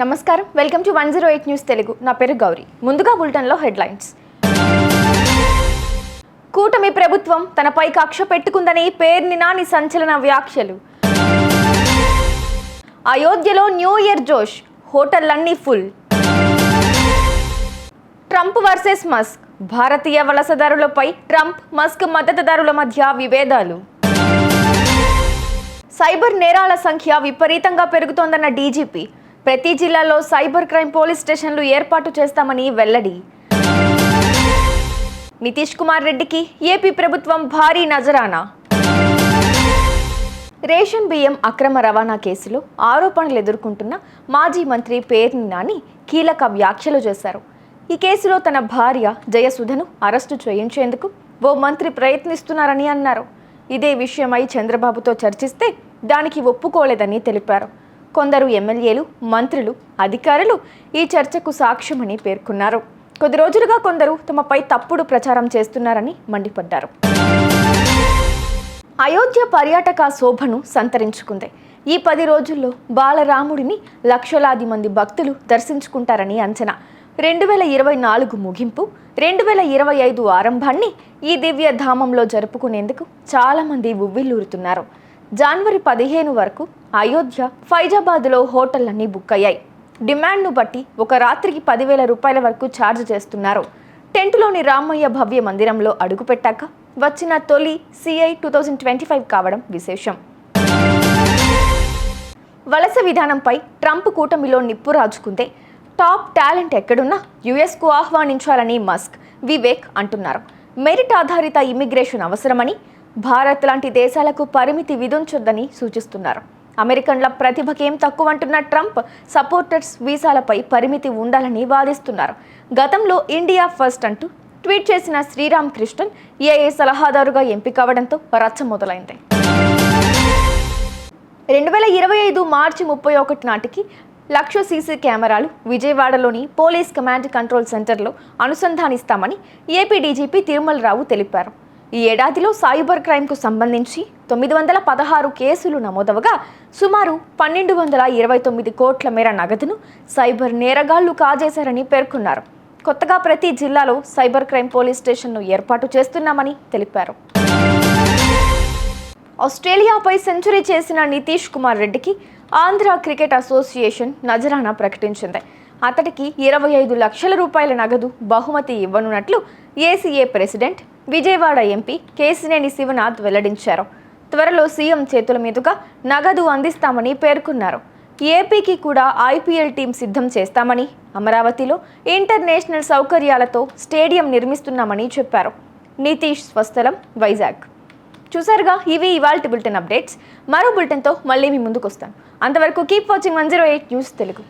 నమస్కారం. Welcome to one zero eight news Telugu. నా పేరు గౌరీ. ముందుగా బులెటిన్లో హెడ్లైన్స్. కూటమి ప్రభుత్వం తనపై కక్ష పెట్టుకుందని పేర్ని నాని సంచలన వ్యాఖ్యలు. అయోధ్యలో న్యూ ఇయర్ జోష్ హోటళ్ళన్నీ ఫుల్. ట్రంప్ వర్సెస్ మస్క్ భారతీయ వలసదారులపై ట్రంప్ మస్క్ మద్దతుదారుల మధ్య విభేదాలు. సైబర్ నేరాల సంఖ్య విపరీతంగా పెరుగుతోందన్న డీజీపీ ప్రతి జిల్లాలో సైబర్ క్రైమ్ పోలీస్ స్టేషన్లు ఏర్పాటు చేస్తామని వెల్లడి. నితీష్ కుమార్ రెడ్డికి ఏపీ ప్రభుత్వం భారీ నజరానా? రేషన్ బియ్యం అక్రమ రవాణా కేసులో ఆరోపణలు ఎదుర్కొంటున్న మాజీ మంత్రి పేర్ని నాని కీలక వ్యాఖ్యలు చేశారు. ఈ కేసులో తన భార్య జయసుధను అరెస్టు చేయించేందుకు ఓ మంత్రి ప్రయత్నిస్తున్నారని అన్నారు. ఇదే విషయమై చంద్రబాబుతో చర్చిస్తే దానికి ఒప్పుకోలేదని తెలిపారు. కొందరు ఎమ్మెల్యేలు మంత్రులు అధికారులు ఈ చర్చకు సాక్ష్యమని పేర్కొన్నారు. కొద్ది రోజులుగా కొందరు తమపై తప్పుడు ప్రచారం చేస్తున్నారని మండిపడ్డారు. అయోధ్య పర్యాటక శోభను సంతరించుకుంది. ఈ పది రోజుల్లో బాలరాముడిని లక్షలాది మంది భక్తులు దర్శించుకుంటారని అంచనా. రెండు వేల ఇరవై నాలుగు ముగింపు రెండు వేల ఇరవై ఐదు ఆరంభాన్ని ఈ దివ్య ధామంలో జరుపుకునేందుకు చాలామంది ఉవ్విల్లూరుతున్నారు జనవరి పదిహేను వరకు అయోధ్య ఫైజాబాద్లో హోటళ్ళన్నీ బుక్ అయ్యాయి డిమాండ్ను బట్టి ఒక రాత్రికి పదివేల రూపాయల వరకు ఛార్జ్ చేస్తున్నారు. టెంటులోని రామయ్య భవ్య మందిరంలో అడుగుపెట్టాక వచ్చిన తొలి సిఐ టూ థౌజండ్ ట్వంటీ ఫైవ్ కావడం విశేషం. వలస విధానంపై ట్రంప్ కూటమిలో నిప్పు రాజుకుందే టాప్ టాలెంట్ ఎక్కడున్నా యుఎస్కు ఆహ్వానించాలని మస్క్ వివేక్ అంటున్నారు. మెరిట్ ఆధారిత ఇమిగ్రేషన్ అవసరమని భారత్ లాంటి దేశాలకు పరిమితి విధించొద్దని సూచిస్తున్నారు. అమెరికన్ల ప్రతిభకేం తక్కువ అంటున్న ట్రంప్ సపోర్టర్స్ వీసాలపై పరిమితి ఉండాలని వాదిస్తున్నారు. గతంలో ఇండియా ఫస్ట్ అంటూ ట్వీట్ చేసిన శ్రీరామ్ కృష్ణన్ ఏఏ సలహాదారుగా ఎంపికవడంతో రచ్చ మొదలైంది. రెండు వేల ఇరవై ఐదు మార్చి ముప్పై ఒకటి నాటికి లక్ష సీసీ కెమెరాలు విజయవాడలోని పోలీస్ కమాండ్ కంట్రోల్ సెంటర్లో అనుసంధానిస్తామని ఏపీ డీజీపీ తిరుమలరావు తెలిపారు. ఈ ఏడాదిలో సైబర్ క్రైమ్కు సంబంధించి తొమ్మిది వందల పదహారు కేసులు నమోదవగా సుమారు పన్నెండు వందల ఇరవై తొమ్మిది కోట్ల మేర నగదును సైబర్ నేరగాళ్ళు కాజేశారని పేర్కొన్నారు. కొత్తగా ప్రతి జిల్లాలో సైబర్ క్రైమ్ పోలీస్ స్టేషన్ను ఏర్పాటు చేస్తున్నామని తెలిపారు. ఆస్ట్రేలియాపై సెంచరీ చేసిన నితీష్ కుమార్ రెడ్డికి ఆంధ్ర క్రికెట్ అసోసియేషన్ నజరానా ప్రకటించింది. అతడికి ఇరవై ఐదు లక్షల రూపాయల నగదు బహుమతి ఇవ్వనున్నట్లు ACA president Vijayawada MP Kesineni Sivanath వెల్లడించారు. త్వరలో సీఎం చేతుల మీదుగా నగదు అందిస్తామని పేర్కొన్నారు. ఏపీకి కూడా ఐపీఎల్ టీం సిద్ధం చేస్తామని అమరావతిలో ఇంటర్నేషనల్ సౌకర్యాలతో స్టేడియం నిర్మిస్తున్నామని చెప్పారు. నితీష్ స్వస్థలం వైజాగ్. చూసారుగా ఇవి ఇవాళ బులెటిన్ అప్డేట్స్. మరో బులెటిన్తో మళ్ళీ మీ ముందుకు వస్తాను అంతవరకు keep watching one zero eight news Telugu.